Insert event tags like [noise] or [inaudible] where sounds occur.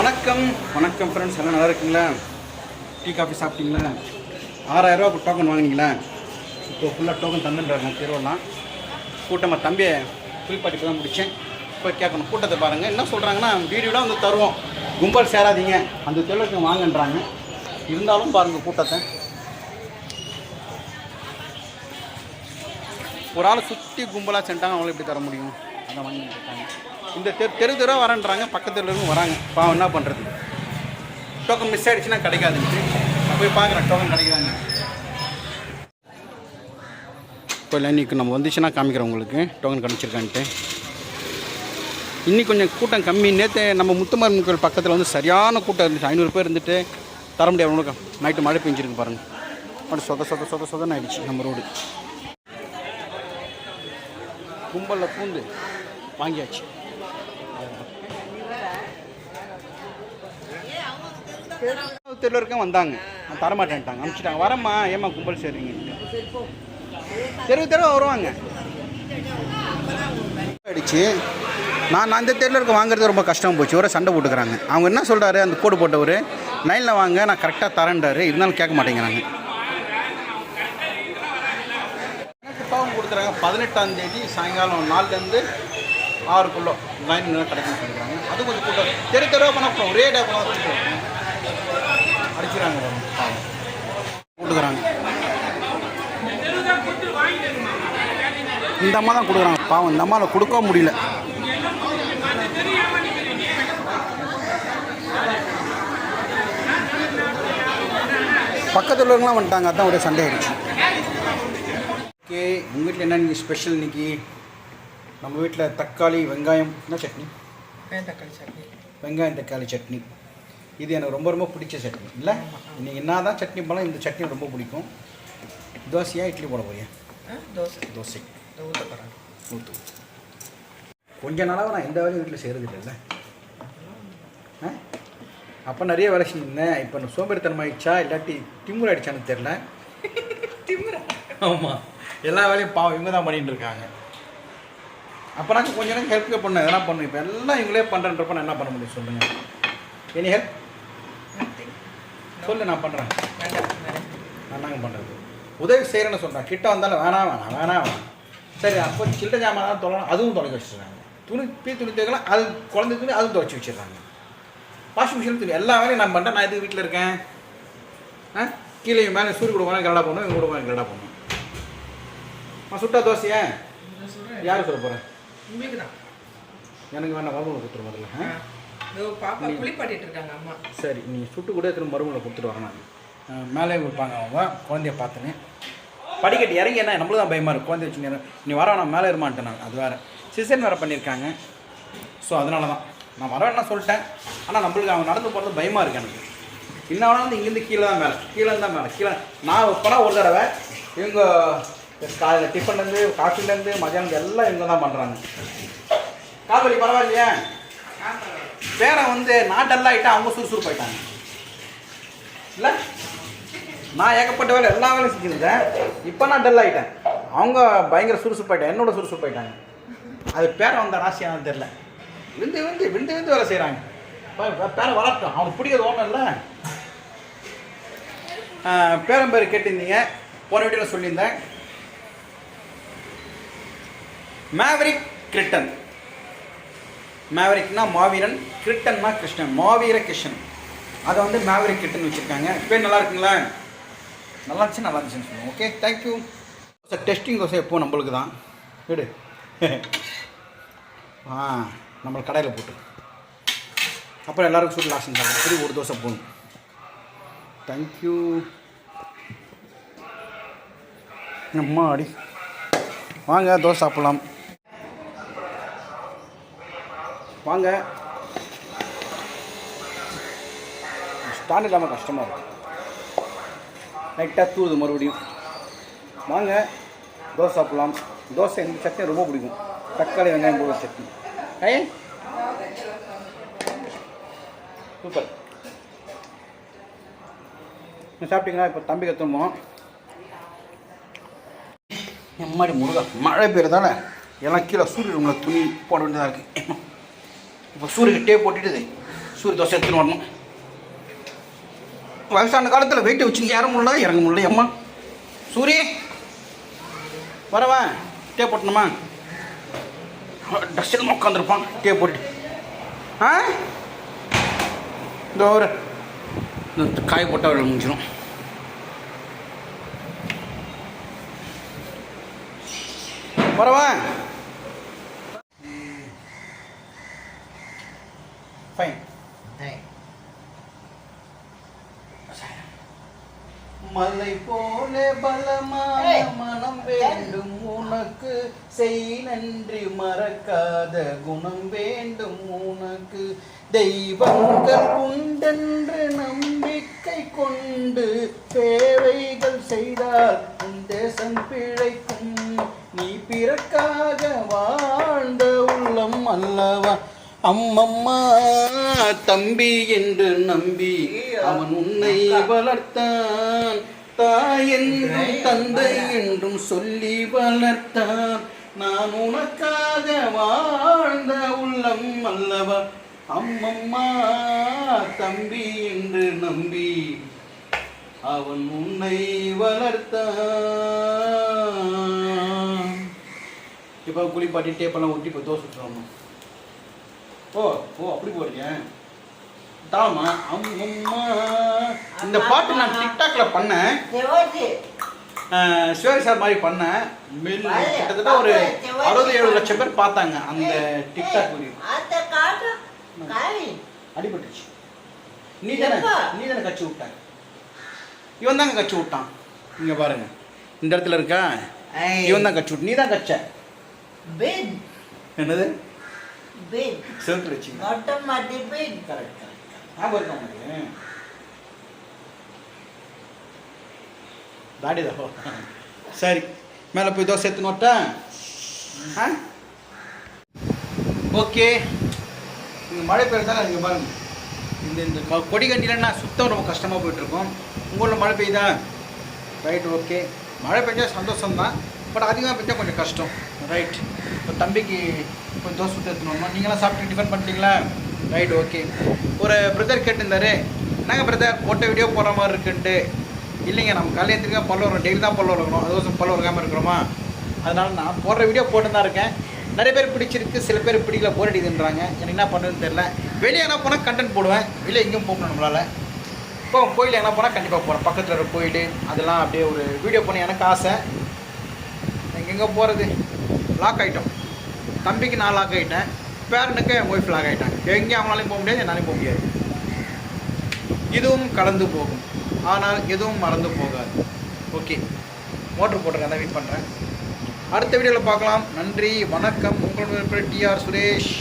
வணக்கம். வணக்கம் ஃப்ரெண்ட்ஸ் எல்லாம் நல்லா இருக்கீங்களா? டீ காஃபி சாப்பிட்டீங்களா? ஆறாயிரம் டோக்கன் வாங்கினீங்களா? இப்போ ஃபுல்லாக டோக்கன் தந்துன்றாங்க திருவள்ளலாம் கூட்டமாக தம்பியை குளிப்பாட்டி தான் முடித்தேன் இப்போ கேட்கணும். கூட்டத்தை பாருங்கள் என்ன சொல்கிறாங்கன்னா வீடியோலாம் வந்து தருவோம். கும்பல் சேராதீங்க. அந்த தெருவுக்கு வாங்கன்றாங்க. இருந்தாலும் பாருங்கள் கூட்டத்தை. ஒரு ஆள் சுற்றி கும்பலாக சென்றாங்க அவங்கள எப்படி தர முடியும்? அதை வாங்கிட்டு இருக்காங்க. இந்த தெரு தெரு தெருவாக வரேன்றாங்க. பக்கத்துலேருந்து வராங்க. பாவம் என்ன பண்ணுறது டோக்கன் மிஸ் ஆகிடுச்சுன்னா கிடைக்காதுன்ட்டு நான் போய் பார்க்குறேன். டோக்கன் கிடைக்குதாங்க இப்போ இன்னைக்கு நம்ம வந்துச்சுன்னா காமிக்கிறோம் உங்களுக்கு. டோக்கன் கிடச்சிருக்கான்ட்டு. இன்னி கொஞ்சம் கூட்டம் கம்மி. நேற்று நம்ம முத்துமாரன் கோயில் பக்கத்தில் வந்து சரியான கூட்டம் இருந்துச்சு. ஐநூறு பேர் இருந்துட்டு தர முடியாது உங்களுக்கு நைட்டு மழை பெஞ்சிருக்கு பாருங்கள் அப்படி சொத சொத சொத சொதன்னு ஆயிடுச்சு நம்ம ரோடு. கும்பலில் பூந்து வாங்கியாச்சு. தெருவில் இருக்க வந்தாங்க. நான் தரமாட்டேன்ட்டாங்க. அனுப்பிச்சிட்டாங்க வரம்மா. ஏம்மா கும்பல் சேர்றீங்க? தெருவு தெருவு வருவாங்க. ஆயிடுச்சு நான் இந்த தெருவில் இருக்க வாங்குறது ரொம்ப கஷ்டம் போச்சு. ஒரு சண்டை போட்டுக்கிறாங்க. அவங்க என்ன சொல்கிறாரு அந்த கோடு போட்டவர் லைனில் வாங்க நான் கரெக்டாக தரேன்டாரு இருந்தாலும் கேட்க மாட்டேங்கிறாங்க. டோக்கன் கொடுத்துறாங்க பதினெட்டாம் தேதி சாயங்காலம் நாலுலேருந்து ஆறுக்குள்ளே லைன் கிடைக்கும்னு சொல்லிக்கிறாங்க அது கொஞ்சம் கூட்டம். தெரு தெருவாக பண்ண ஒரே டே பண்ண பாவம். கொடுக்குறாங்க இந்த அம்மா தான் கொடுக்குறாங்க பாவம். இந்த அம்மாவில் கொடுக்க முடியல. பக்கத்தில் உள்ளவங்களாம் வந்துட்டாங்க அதான் ஒரே சண்டை ஆயிடுச்சு ஓகே உங்கள் வீட்டில் என்ன ஸ்பெஷல் இன்னைக்கு? நம்ம வீட்டில் தக்காளி வெங்காயம் என்ன சட்னி? தக்காளி சட்னி. வெங்காயம் தக்காளி சட்னி. இது எனக்கு ரொம்ப ரொம்ப பிடிச்ச சட்னி. இல்லை? இன்னைக்கு என்ன தான் சட்னி போனால் இந்த சட்னி ரொம்ப பிடிக்கும். தோசையா இட்லி போட போறியா? தோசை. தோசை. ஊற்ற கொஞ்ச நாளாக நான் எந்த வேலையும் வீட்டில் செய்கிறது இல்லைல்ல ஆ? அப்போ நிறைய வேலை செஞ்சிருந்தேன். இப்போ நான் சோம்பேறித்தனம் ஆயிடுச்சா? இல்லாட்டி திமுறை ஆயிடுச்சான்னு தெரில [laughs] திமுறா ஆமாம் எல்லா வேலையும் பாவம் இவங்க தான் பண்ணிட்டு இருக்காங்க. அப்போ நான் கொஞ்ச நேரம் ஹெல்ப் பண்ணேன் எதனா பண்ணும் இப்போ எல்லாம் இவங்களே பண்ணுறன்றப்ப நான் என்ன பண்ண முடியும் சொல்லுங்கள் எனி ஹெல்ப் சொல்லு நான் பண்ணுறேன் நாங்கள் பண்ணுறது உதவி செய்கிறேன்னு சொல்கிறேன் கிட்ட வந்தாலும் வேணாம் வேணாம் வேணாம் வேணாம் சரி அப்போ சில்லறை ஜாமான் தான் தொலைணும் அதுவும் தொலைக்க வச்சுருக்காங்க துணி பீ துணி துவைக்கலாம் அது குழந்தை துணி அதுவும் துவைச்சி வச்சிடுறாங்க. வாஷிங் மிஷின் துணி எல்லா வேலையும் நான் பண்ணுறேன் நான் எதுக்கு வீட்டில் இருக்கேன்? ஆ? கீழே மேலே சூரிய கொடுப்பாங்க கரடா போடணும் இவங்க கொடுப்பாங்க கரடா போடணும். நான் சுட்டா தோசையே? யார் சொல்ல போகிறேன் எனக்கு வேணாம் மருமகளை கொடுத்துரு முதல்ல பாப்பா குளிப்பாட்டிட்டு இருக்காங்க அம்மா. சரி நீ சுட்டு கூட எடுத்துன்னு மருமகளை கொடுத்துட்டு வரேன் நான் ஆ, மேலே கொடுப்பாங்க அவங்க. குழந்தைய பார்த்துன்னு. படிக்கட்டு இறங்கி என்ன நம்மளும் தான் பயமாக இருக்கும். குழந்தைய வச்சு நீ வர நான் மேலே இருமான்ட்டேன் நான். அது வேறு. சிசன் வேறு பண்ணியிருக்காங்க. ஸோ அதனால தான். நான் வர வேணாம் சொல்லிட்டேன். ஆனால் நம்மளுக்கு அவங்க நடந்து போகிறது பயமாக இருக்கு எனக்கு. இன்னும் வந்து இங்கேருந்து கீழே தான் மேலே. கீழே தான் மேலே. கீழே நான் இப்போனா ஒரு தடவை இவங்க காலையில் டிஃபன்லேருந்து காஃபிலேருந்து மதியானம் எல்லாம் இவங்க தான் பண்ணுறாங்க கால்வலி பரவாயில்லையா? பேரன் வந்து நான் டல் அவங்க அவங்க சுறுசுறுப்பாயிட்டாங்க. இல்லை? நான் ஏகப்பட்ட வேலை எல்லா வேலையும் செஞ்சுருந்தேன். இப்போ நான் டல் ஆகிட்டேன் அவங்க பயங்கர சுறுசுறுப்பாயிட்டாங்க. என்னோட சுறுசுறுப்பாயிட்டாங்க. அது பேரன் வந்த ராசியானு தெரில விந்து விந்து விந்து விந்து வேலை செய்கிறாங்க பேரை வளர்த்தோம் அவனுக்கு பிடிக்கிறது ஒன்றும் இல்லை. பேரன் பேர் கேட்டிருந்தீங்க. போன வீடியோவில் சொல்லியிருந்தேன். மேவரிக் கிரிட்டன் மேவரிக்னா மாவீரன். கிரிட்டன்னா கிருஷ்ணன் மாவீர கிருஷ்ணன். அதை வந்து மாவீர கிரிட்டன் வச்சுருக்காங்க. பேர் நல்லா இருக்குங்களா? நல்லா இருந்துச்சு நல்லா இருந்துச்சுன்னு சொல்லுவோம். Okay thank you sir testing dosa எப்போ? நம்மளுக்கு தான். விடு. [laughs] ஆ நம்ம கடையில் போட்டு. அப்புறம் எல்லாருக்கும் சுட்டு லாஸ்ட் சாப்பிடும் சரி ஒரு தோசை போகணும் தேங்க்யூ அம்மா அடி. வாங்க தோசை சாப்பிட்லாம். வாங்க. ஸ்டாண்ட் இல்லாமல் கஷ்டமாக இருக்கும் லைட்டாக தூது மறுபடியும். வாங்க தோசை சாப்பிட்லாம். தோசை எனக்கு சட்னி ரொம்ப பிடிக்கும். தக்காளி வெங்காயம் போடுற சட்னி. ஐ சூப்பர். சாப்பிட்டீங்களா? இப்போ தம்பி கற்றுமோம் எம்மாடி முருகா மழை பெய்யறதால எல்லாம் கீழே சூரிய ரூமில் துணி போட வேண்டியதாக இருக்குது இப்போ சூரிய டேப் போட்டுட்டு சூரிய தோசை எடுத்துன்னு வரணும். வயசான காலத்தில் வெயிட்டு வச்சு ஏற முடியல இறங்க முடியல அம்மா. சூரி வரவா டே போட்டணுமா டஸ்டில் உட்காந்துருப்பான் டே போட்டு ஆ? இந்த ஒரு இந்த காய போட்டால் அவர்கள் முடிஞ்சிடும் வரவா மலை போல பலமான மனம் வேண்டும். உனக்கு செய் நன்றி மறக்காத குணம் வேண்டும். உனக்கு தெய்வங்கள் உண்டென்று நம்பிக்கை கொண்டு சேவைகள் செய்தால் உன் தேசம் பிழைக்கும். நீ பிறக்காக வாழ்ந்த உள்ளம் அல்லவா? அம்மம்மா தம்பி என்று நம்பி அவன் உன்னை வளர்த்தான். தாய் என்றும் தந்தை என்றும் சொல்லி வளர்த்தான் நான் உனக்காக வாழ்ந்த உள்ளம் அல்லவா? அம்மம்மா தம்பி என்று நம்பி அவன் உன்னை வளர்த்தான் இப்போ குளிப்பாட்டி டேப்பெல்லாம் ஒட்டி இப்போ தோசை ஓ ஓ அப்படி போடுறீங்க தாமா அம்மம்மா. இந்த பாட்டு நான் டிக்டாக்ல பண்ணேன். சிவாஜி சார் மாதிரி பண்ணேன். மில் கிட்டத்தட்ட ஒரு அறுபது ஏழு லட்சம் பேர் பார்த்தாங்க அந்த டிக்டாக் வீடியோ அடிபட்டுச்சு நீ தானே? நீ தானே கச்சி விட்டாங்க இவன் தாங்க கச்சி விட்டான். இங்க பாருங்க. இந்த இடத்துல இருக்கா? இவன் தான் கச்சி விட்டு நீ தான் கச்ச. என்னது? வச்சுங்க கரெக்ட் கரெக்ட் ஞாபகம் இருக்கா உங்களுக்கு? தாடி தான். சரி. மேலே போய் தோசை எடுத்துன்னு நோட்டேன் ஆ? ஓகே. இங்கே மழை பெய்யறதால இங்கே பாருங்க. இந்த இந்த கொடி கண்டிலன்னா சுத்தம் ரொம்ப கஷ்டமாக போயிட்டுருக்கோம். உங்களில் மழை பெய்யுதா? ரைட் ஓகே மழை பெஞ்சால் சந்தோஷம் தான் பட் அதிகமாக பெஞ்சால் கொஞ்சம் கஷ்டம். ரைட் இப்போ தம்பிக்கு கொஞ்சம் தோசை சுட்டு எடுத்துன்னு வரணும். நீங்களாம் சாப்பிட்டு டிஃபன் பண்ணிட்டீங்களா? ரைட் ஓகே ஒரு பிரதர் கேட்டிருந்தாரு என்னங்க பிரதர் போட்ட வீடியோ போடுற மாதிரி இருக்குன்ட்டு. இல்லைங்க நம்ம கல்யாணத்துக்கு பல்ல வரும் டெய்லி தான் பல்ல வரணும் அது வருஷம் பல்ல வரக்காமல் இருக்கிறோமா? அதனால் நான் போடுற வீடியோ போட்டு தான் இருக்கேன். நிறைய பேர் பிடிச்சிருக்கு சில பேர் பிடிக்கல போர் அடிக்குதுன்றாங்க. எனக்கு என்ன பண்ணுறதுன்னு தெரில வெளியே என்ன போனால் கண்டென்ட் போடுவேன். வெளியே எங்கேயும் போகணும் நம்மளால். இப்போ கோயில் என்ன போனால் கண்டிப்பாக போகிறேன் பக்கத்தில் ஒரு கோயில் அதெல்லாம் அப்படியே ஒரு வீடியோ பண்ண எனக்கு ஆசை. எங்கெங்கே போகிறது லாக் ஆகிட்டோம் தம்பிக்கு நான் லாக் ஆகிட்டேன் பேரனுக்கு என் ஒய்ஃப் லாக் ஆகிட்டாங்க எங்கேயும் அவங்களாலையும் போக முடியாது என்னாலையும் போக முடியாது. இதுவும் கடந்து போகும். ஆனால் எதுவும் மறந்து போகாது. ஓகே மோட்ரு போட்டிருக்கேன் தான் வெயிட் பண்ணுறேன் அடுத்த வீடியோவில் பார்க்கலாம். நன்றி வணக்கம். உங்களுடைய டிஆர் சுரேஷ்.